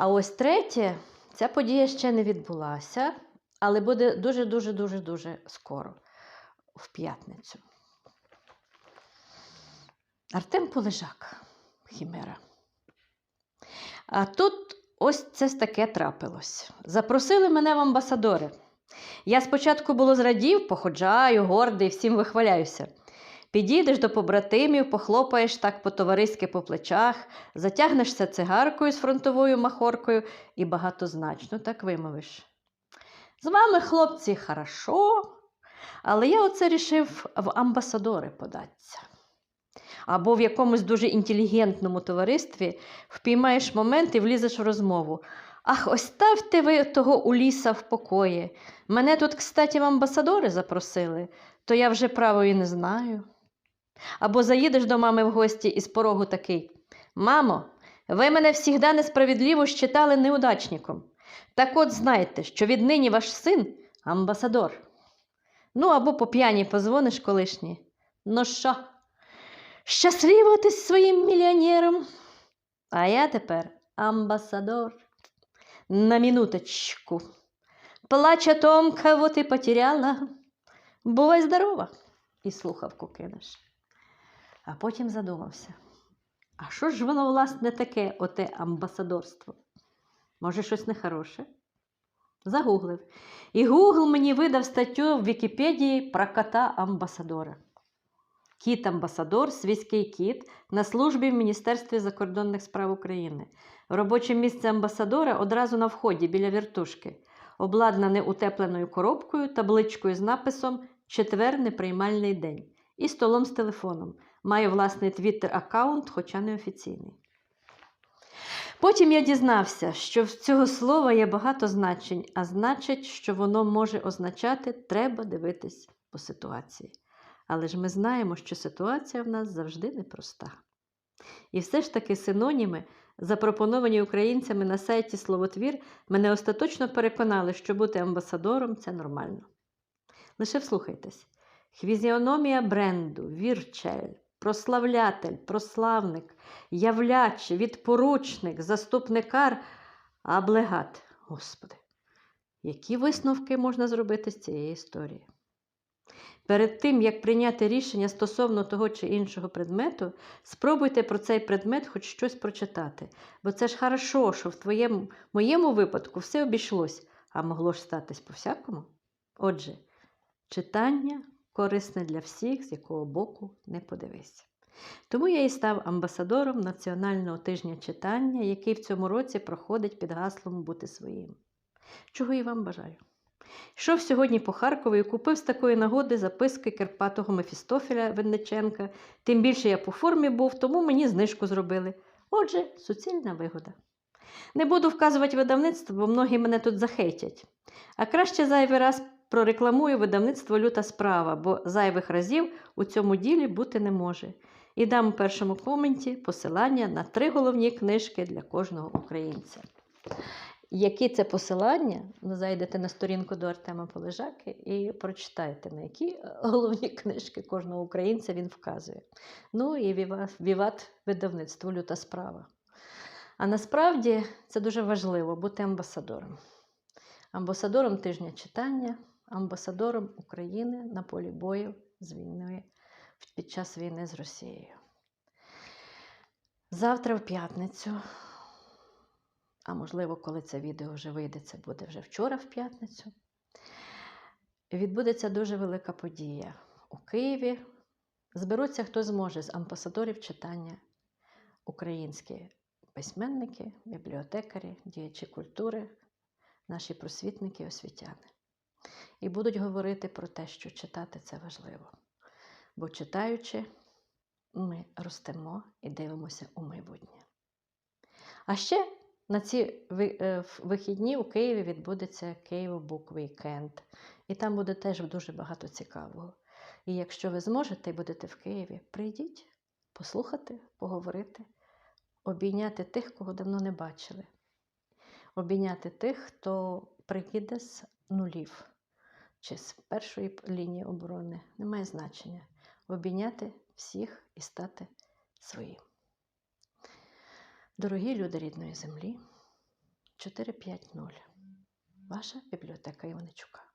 А ось третє, ця подія ще не відбулася, але буде дуже-дуже дуже дуже скоро, в п'ятницю. Артем Полежак, Хімера. А тут ось це таке трапилось. Запросили мене в амбасадори. Я спочатку було зрадів, походжаю, гордий, всім вихваляюся. Підійдеш до побратимів, похлопаєш так по-товариськи по плечах, затягнешся цигаркою з фронтовою махоркою і багатозначно так вимовиш. З вами, хлопці, хорошо, але я оце рішив в амбасадори податися. Або в якомусь дуже інтелігентному товаристві впіймаєш момент і влізеш в розмову. Ах, оставте ви того Уліса в покої. Мене тут, кстати, в амбасадори запросили, то я вже право і не знаю. Або заїдеш до мами в гості і з порогу такий: Мамо, ви мене всігда несправедливо считали неудачником. Так от знайте, що віднині ваш син амбасадор. Ну, або по п'яні позвониш колишній. Ну що, щасливо ти з своїм мільйонером? А я тепер амбасадор. На минуточку. Плач о том, кого ти потеряла. Бувай здорова. І слухавку кинеш. А потім задумався. А що ж воно, власне, таке, оте амбасадорство? Може, щось нехороше? Загуглив. І Гугл мені видав статтю в Вікіпедії про кота амбасадора. Кіт-амбасадор, свійський кіт, на службі в Міністерстві закордонних справ України. Робоче місце амбасадора одразу на вході біля віртушки, обладнане утепленою коробкою, табличкою з написом Четвер неприймальний день і столом з телефоном. Має власний твіттер-аккаунт, хоча не офіційний. Потім я дізнався, що в цього слова є багато значень, а значить, що воно може означати треба дивитись по ситуації. Але ж ми знаємо, що ситуація в нас завжди непроста. І все ж таки синоніми, запропоновані українцями на сайті Словотвір, мене остаточно переконали, що бути амбасадором це нормально. Лише вслухайтесь: хвізіономія бренду, вірчель, прославлятель, прославник, являч, відпоручник, заступникар, аблегат. Господи, які висновки можна зробити з цієї історії? Перед тим, як прийняти рішення стосовно того чи іншого предмету, спробуйте про цей предмет хоч щось прочитати. Бо це ж хорошо, що в твоєму моєму випадку все обійшлось, а могло ж статись по-всякому. Отже, читання корисне для всіх, з якого боку не подивись. Тому я і став амбасадором Національного тижня читання, який в цьому році проходить під гаслом Бути своїм. Чого і вам бажаю. Йшов сьогодні по Харкову і купив з такої нагоди записки Карпатого Мефістофеля Винниченка. Тим більше я по формі був, тому мені знижку зробили. Отже, суцільна вигода. Не буду вказувати видавництво, бо многі мене тут захейтять. А краще зайвий раз прорекламую видавництво люта справа, бо зайвих разів у цьому ділі бути не може. І дам у першому коменті посилання на три головні книжки для кожного українця. Які це посилання? Ви зайдете на сторінку до Артема Полежаки і прочитайте, на які е, головні книжки кожного українця він вказує. Ну і віват видавництво люта справа. А насправді це дуже важливо бути амбасадором. Амбасадором тижня читання, амбасадором України на полі бою з війною під час війни з Росією. Завтра в п'ятницю а можливо, коли це відео вже вийде, це буде вже вчора в п'ятницю. Відбудеться дуже велика подія. У Києві зберуться, хто зможе з амбасадорів читання українські письменники, бібліотекарі, діячі культури, наші просвітники, освітяни. І будуть говорити про те, що читати це важливо. Бо читаючи, ми ростемо і дивимося у майбутнє. А ще на ці е, вихідні у Києві відбудеться Book Weekend. І там буде теж дуже багато цікавого. І якщо ви зможете і будете в Києві, прийдіть послухати, поговорити, обійняти тих, кого давно не бачили. Обійняти тих, хто приїде з нулів чи з першої лінії оборони, немає значення. Обійняти всіх і стати своїм. Дорогі люди рідної землі, 450. Ваша бібліотека Іваничука.